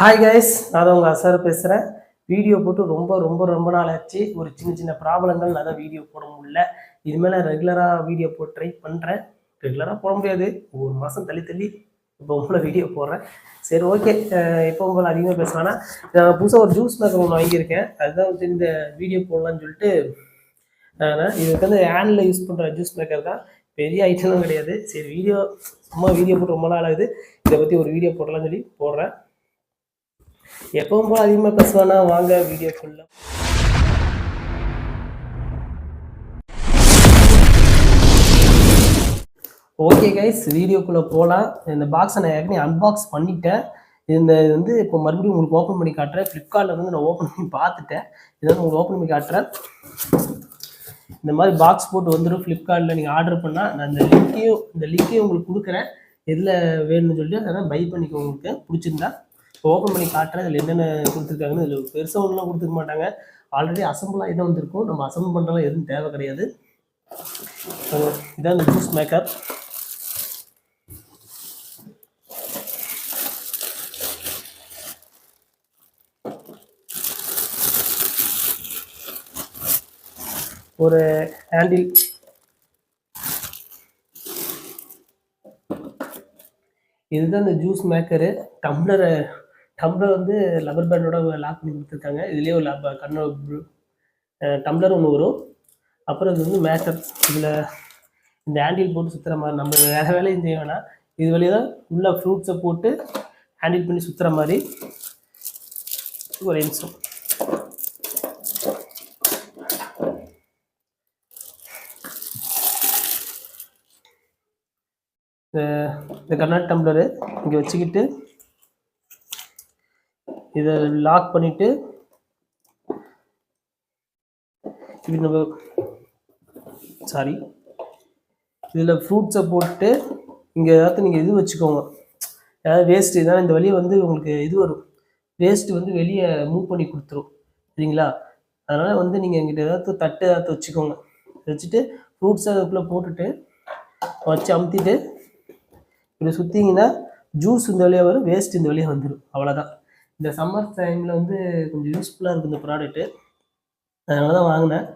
Hi guys நான் தான் உங்கள் அசார் பேசுகிறேன் வீடியோ போட்டு ரொம்ப ரொம்ப ரொம்ப நாள் ஆச்சு. ஒரு சின்ன சின்ன ப்ராப்ளங்கள் நான் தான் வீடியோ போட முடியல. இனிமேல் மேலே ரெகுலராக வீடியோ போட்டு ட்ரை பண்ணுறேன் ரெகுலராக போட முடியாது. ஒரு மாதம் தள்ளி தள்ளி இப்போ உங்களை வீடியோ போடுறேன். சரி ஓகே இப்போ உங்களை அதிகமாக பேசுவேன்னா நான் புதுசாக ஒரு ஜூஸ் மேக்கர் ஒன்று வாங்கியிருக்கேன். அதுதான் வந்து இந்த வீடியோ போடலான்னு சொல்லிட்டு நான் இதுக்கு வந்து ஹேண்டில் யூஸ் பண்ணுற ஜூஸ் மேக்கர் தான். பெரிய ஐட்டம்லாம் கிடையாது. சரி வீடியோ சும்மா வீடியோ போட்டு ரொம்ப நாள் ஆகுது. இதை பற்றி ஒரு வீடியோ போடலாம்னு சொல்லி போடுறேன். எப்பவும் போல அதிகமாக பேசுவானா? வாங்க வீடியோ ஃபுல்லாக ஓகே கைஸ் வீடியோக்குள்ளே போகலாம் இந்த பாக்ஸை நான் ஏற்கனவே அன்பாக்ஸ் பண்ணிட்டேன். இந்த இது வந்து இப்போ மறுபடியும் உங்களுக்கு ஓப்பன் பண்ணி காட்டுறேன். ஃப்ளிப்கார்ட்டில் வந்து நான் ஓப்பன் பண்ணி பார்த்துட்டேன். இதை வந்து உங்களுக்கு ஓப்பன் பண்ணி காட்டுறேன். இந்த மாதிரி பாக்ஸ் போட்டு வந்துடும் ஃப்ளிப்கார்ட்டில் நீங்கள் ஆர்டர் பண்ணால் நான் இந்த லிங்க்கையும் இந்த லிங்க்கையும் உங்களுக்கு கொடுக்குறேன். எதில் வேணும்னு சொல்லி அதெல்லாம் பை பண்ணிக்கோ உங்களுக்கு. பிடிச்சிருந்தா ஓப்பன் பண்ணி காட்டுறேன். இதில் என்னென்ன கொடுத்துருக்காங்கன்னு இதில் பெருசாக ஒன்றுலாம் கொடுத்துருக்க மாட்டாங்க. ஆல்ரெடி அசம்பிள் ஐட்டம் வந்திருக்கும் நம்ம அசம்பிள் பண்ணுறதுலாம் எதுவும் தேவை கிடையாது. இதான் இந்த ஜூஸ் மேக்கர் ஒரு ஹேண்டில் இதுதான் இந்த ஜூஸ் மேக்கரு டம்ளரை டம்ளர் வந்து லப்பர் பேண்டோட லாக் பண்ணி கொடுத்துருக்காங்க. இதுலேயே ஒரு லப்ப கண்ண டம்ளர் ஒன்று வரும். அப்புறம் இது வந்து மேக்கர் இதில் இந்த ஹேண்டில் போட்டு சுற்றுற மாதிரி நம்ம வேறு வேலையும் செய்ய வேணாம். இது வழியாக தான் உள்ள ஃப்ரூட்ஸை போட்டு ஹேண்டில் பண்ணி சுற்றுற மாதிரி ஒரு நிமிஷம் இந்த கர்நாட் டம்ளரு இங்கே வச்சுக்கிட்டு இதை லாக் பண்ணிவிட்டு இப்படி நம்ம சாரி இதில் ஃப்ரூட்ஸை போட்டு இங்கே ஏதாவது நீங்கள் இது வச்சுக்கோங்க. ஏதாவது வேஸ்ட்டு ஏதாவது இந்த வழியை வந்து உங்களுக்கு இது வரும். வேஸ்ட்டு வந்து வெளியே மூவ் பண்ணி கொடுத்துரும். சரிங்களா? அதனால் வந்து நீங்கள் எங்கிட்ட ஏதாவது தட்டு ஏதாவது வச்சுக்கோங்க. வச்சுட்டு ஃப்ரூட்ஸை அதுக்குள்ளே போட்டுட்டு வச்சு அமுத்திட்டு இப்படி சுற்றிங்கன்னா ஜூஸ் இந்த வழியாக வரும் வேஸ்ட் இந்த வழியாக வந்துடும் அவ்வளோதான் இந்த சம்மர் டைமில் வந்து கொஞ்சம் யூஸ்ஃபுல்லாக இருக்குது இந்த ப்ராடக்ட்டு அதனால தான் வாங்கினேன்.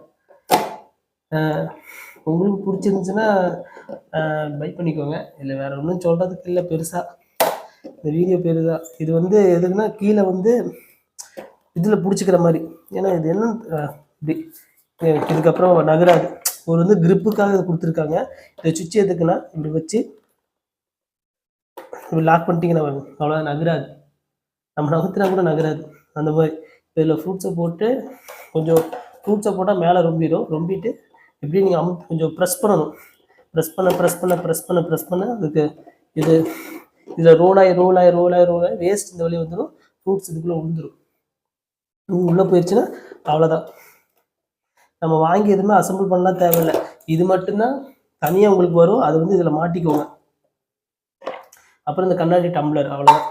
உங்களுக்கு பிடிச்சிருந்துச்சுன்னா பை பண்ணிக்கோங்க. இல்லை வேறு ஒன்றும் சொல்கிறதுக்கு இல்லை பெருசாக இந்த வீடியோ பெருசாக இது வந்து எதுக்குன்னா கீழே வந்து இதில் பிடிச்சிக்கிற மாதிரி. ஏன்னா இது என்ன இப்படி. இதுக்கப்புறம் நகராது. ஒரு வந்து கிரிப்புக்காக கொடுத்துருக்காங்க. இதை சுவிட்ச் எதுக்குன்னா இப்படி வச்சு இப்படி லாக் பண்ணிட்டீங்கன்னா வரும். அவ்வளோதான் நகராது. நம்ம நகர்த்தினா கூட நகராது. அந்த மாதிரி இதில் ஃப்ரூட்ஸை போட்டு கொஞ்சம் ஃப்ரூட்ஸை போட்டால் மேலே ரொம்பிடும் ரொம்பிட்டு இப்படி நீங்கள் அம் கொஞ்சம் ப்ரெஸ் பண்ணணும். ப்ரெஸ் பண்ண ப்ரெஸ் பண்ண ப்ரெஸ் பண்ண ப்ரெஸ் பண்ண அதுக்கு இது இதில் ரோலாகி ரோலாகி ரோல் ஆகி வேஸ்ட் இந்த வழி வந்துடும் ஃப்ரூட்ஸ் இதுக்குள்ளே விழுந்துடும் உள்ளே போயிடுச்சுன்னா அவ்வளோதான் நம்ம வாங்கி எதுவுமே அசம்பிள் பண்ணலாம் தேவையில்லை. இது மட்டும்தான் தனியாக உங்களுக்கு வரும். அது வந்து இதில் மாட்டிக்கோங்க. அப்புறம் இந்த கண்ணாடி டம்ளர் அவ்வளோதான்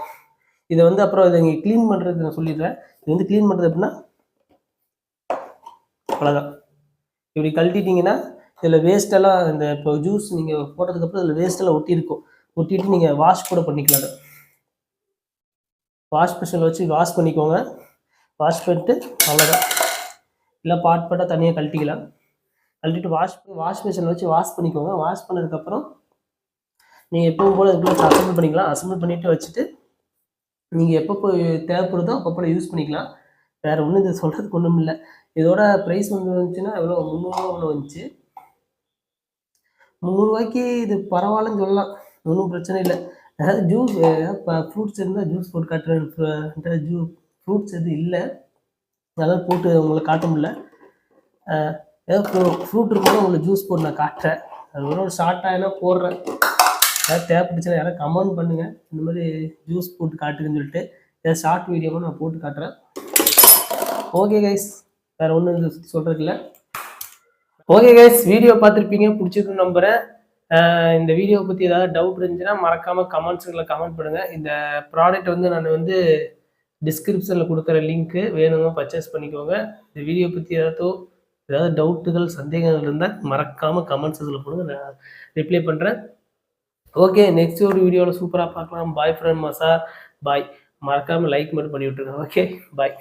இதை வந்து அப்புறம் இதை நீங்கள் க்ளீன் பண்ணுறது நான் சொல்லிடுறேன். இது வந்து க்ளீன் பண்ணுறது எப்படின்னா அவ்வளோதான் இப்படி கழட்டிட்டீங்கன்னா இதில் வேஸ்ட்டெல்லாம் இந்த இப்போ ஜூஸ் நீங்கள் போட்டதுக்கப்புறம் இதில் வேஸ்ட்டெல்லாம் ஒட்டியிருக்கும். ஒட்டிட்டு நீங்கள் வாஷ் கூட பண்ணிக்கலாம் அதை. வாஷ் மிஷினில் வச்சு வாஷ் பண்ணிக்கோங்க. வாஷ் பண்ணிட்டு அவ்வளோதான் இல்லை பாட் பாட்டாக தனியாக கழட்டிக்கலாம். கழட்டிட்டு வாஷ் வாஷ் மிஷினில் வச்சு வாஷ் பண்ணிக்கோங்க. வாஷ் பண்ணதுக்கப்புறம் நீங்கள் எப்பவும் போல் இதுக்குள்ள அசம்பிள் பண்ணிக்கலாம். அசம்பிள் பண்ணிவிட்டு வச்சுட்டு நீங்கள் எப்போ தேவைப்படுதோ அப்பப்போ யூஸ் பண்ணிக்கலாம். வேறு ஒன்றும் இதை சொல்கிறதுக்கு ஒன்றும் இல்லை. இதோட ப்ரைஸ் வந்து வந்துச்சுன்னா எவ்வளோ முந்நூறுரூவா ஒன்று வந்துச்சு. முந்நூறுரூவாய்க்கு இது பரவாயில்லன்னு சொல்லலாம். ஒன்றும் பிரச்சனை இல்லை. ஏதாவது ஜூஸ் ஃப்ரூட்ஸ் இருந்தால் ஜூஸ் போட்டு காட்டுறேன். ஜூ ஃப்ரூட்ஸ் எதுவும் இல்லை. அதெல்லாம் போட்டு உங்களுக்கு காட்ட முடில ஏதாவது ஃப்ரூட் இருக்கும்போது உங்களுக்கு ஜூஸ் போட்டு நான் காட்டுறேன். அது ஒரு ஷார்ட்டாக என்ன போடுறேன். ஏதாவது தேவைப்பட்டுச்சுன்னா யாராவது கமெண்ட் பண்ணுங்கள் இந்த மாதிரி ஜூஸ் போட்டு காட்டுங்கன்னு சொல்லிட்டு ஏதாவது ஷார்ட் வீடியோவும் நான் போட்டு காட்டுறேன். ஓகே கைஸ் வேறு ஒன்றும் சுற்றி சொல்கிறதுக்கு இல்லை. ஓகே கைஸ் வீடியோ பார்த்துருப்பீங்க. பிடிச்சிருக்குன்னு நம்புகிறேன் இந்த வீடியோ பற்றி ஏதாவது டவுட் இருந்துச்சுன்னா மறக்காமல் கமெண்ட்ஸுங்களை கமெண்ட் பண்ணுங்கள் இந்த ப்ராடக்ட் வந்து நான் வந்து டிஸ்கிரிப்ஷனில் கொடுக்குற லிங்க்கு வேணுங்க பர்ச்சேஸ் பண்ணிக்கோங்க. இந்த வீடியோ பற்றி ஏதாவது ஏதாவது டவுட்டுகள் சந்தேகங்கள் இருந்தால் மறக்காமல் கமெண்ட்ஸ் இதில் போடுங்க நான் ரிப்ளை பண்ணுறேன் ஓகே நெக்ஸ்ட் ஒரு வீடியோவில் சூப்பராக பார்க்கலாம். பாய் ஃப்ரெண்ட் மசா பாய் மறக்காமல் லைக் மட்டும் பண்ணி விட்டுருங்க ஓகே பாய்